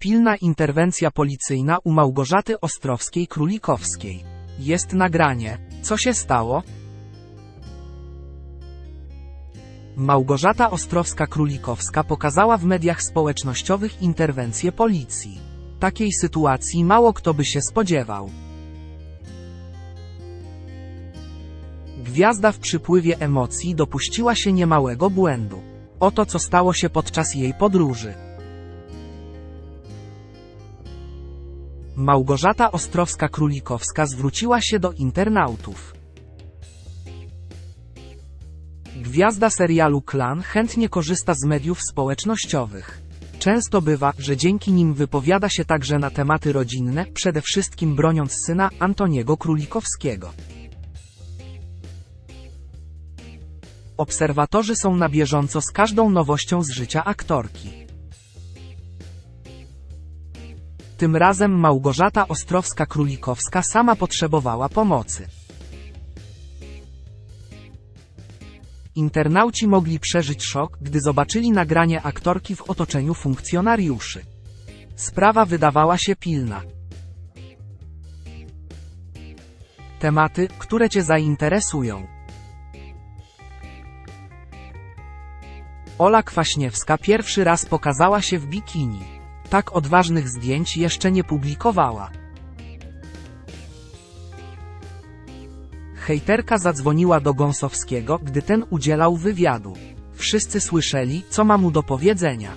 Pilna interwencja policyjna u Małgorzaty Ostrowskiej-Królikowskiej. Jest nagranie. Co się stało? Małgorzata Ostrowska-Królikowska pokazała w mediach społecznościowych interwencję policji. Takiej sytuacji mało kto by się spodziewał. Gwiazda w przypływie emocji dopuściła się niemałego błędu. Oto co stało się podczas jej podróży. Małgorzata Ostrowska-Królikowska zwróciła się do internautów. Gwiazda serialu Klan chętnie korzysta z mediów społecznościowych. Często bywa, że dzięki nim wypowiada się także na tematy rodzinne, przede wszystkim broniąc syna Antoniego Królikowskiego. Obserwatorzy są na bieżąco z każdą nowością z życia aktorki. Tym razem Małgorzata Ostrowska-Królikowska sama potrzebowała pomocy. Internauci mogli przeżyć szok, gdy zobaczyli nagranie aktorki w otoczeniu funkcjonariuszy. Sprawa wydawała się pilna. Tematy, które Cię zainteresują. Ola Kwaśniewska pierwszy raz pokazała się w bikini. Tak odważnych zdjęć jeszcze nie publikowała. Hejterka zadzwoniła do Gąsowskiego, gdy ten udzielał wywiadu. Wszyscy słyszeli, co ma mu do powiedzenia.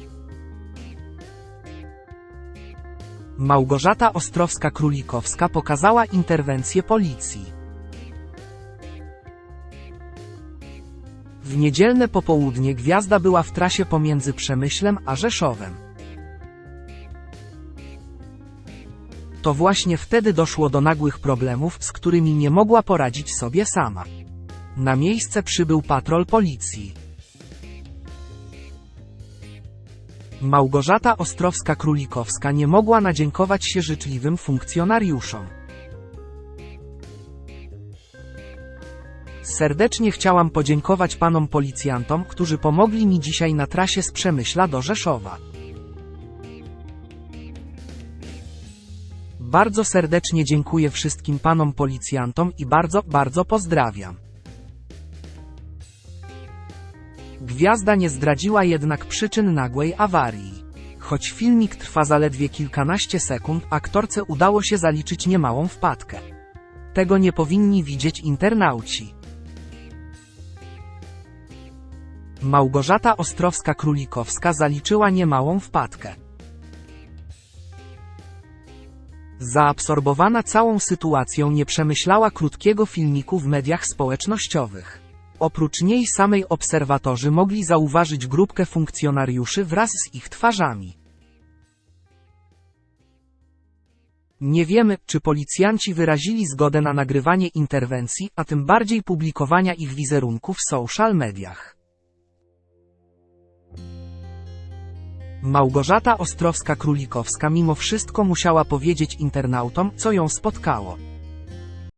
Małgorzata Ostrowska-Królikowska pokazała interwencję policji. W niedzielne popołudnie gwiazda była w trasie pomiędzy Przemyślem a Rzeszowem. To właśnie wtedy doszło do nagłych problemów, z którymi nie mogła poradzić sobie sama. Na miejsce przybył patrol policji. Małgorzata Ostrowska-Królikowska nie mogła nadziękować się życzliwym funkcjonariuszom. Serdecznie chciałam podziękować panom policjantom, którzy pomogli mi dzisiaj na trasie z Przemyśla do Rzeszowa. Bardzo serdecznie dziękuję wszystkim panom policjantom i bardzo, bardzo pozdrawiam. Gwiazda nie zdradziła jednak przyczyn nagłej awarii. Choć filmik trwa zaledwie kilkanaście sekund, aktorce udało się zaliczyć niemałą wpadkę. Tego nie powinni widzieć internauci. Małgorzata Ostrowska-Królikowska zaliczyła niemałą wpadkę. Zaabsorbowana całą sytuacją nie przemyślała krótkiego filmiku w mediach społecznościowych. Oprócz niej samej obserwatorzy mogli zauważyć grupkę funkcjonariuszy wraz z ich twarzami. Nie wiemy, czy policjanci wyrazili zgodę na nagrywanie interwencji, a tym bardziej publikowania ich wizerunku w social mediach. Małgorzata Ostrowska-Królikowska mimo wszystko musiała powiedzieć internautom, co ją spotkało.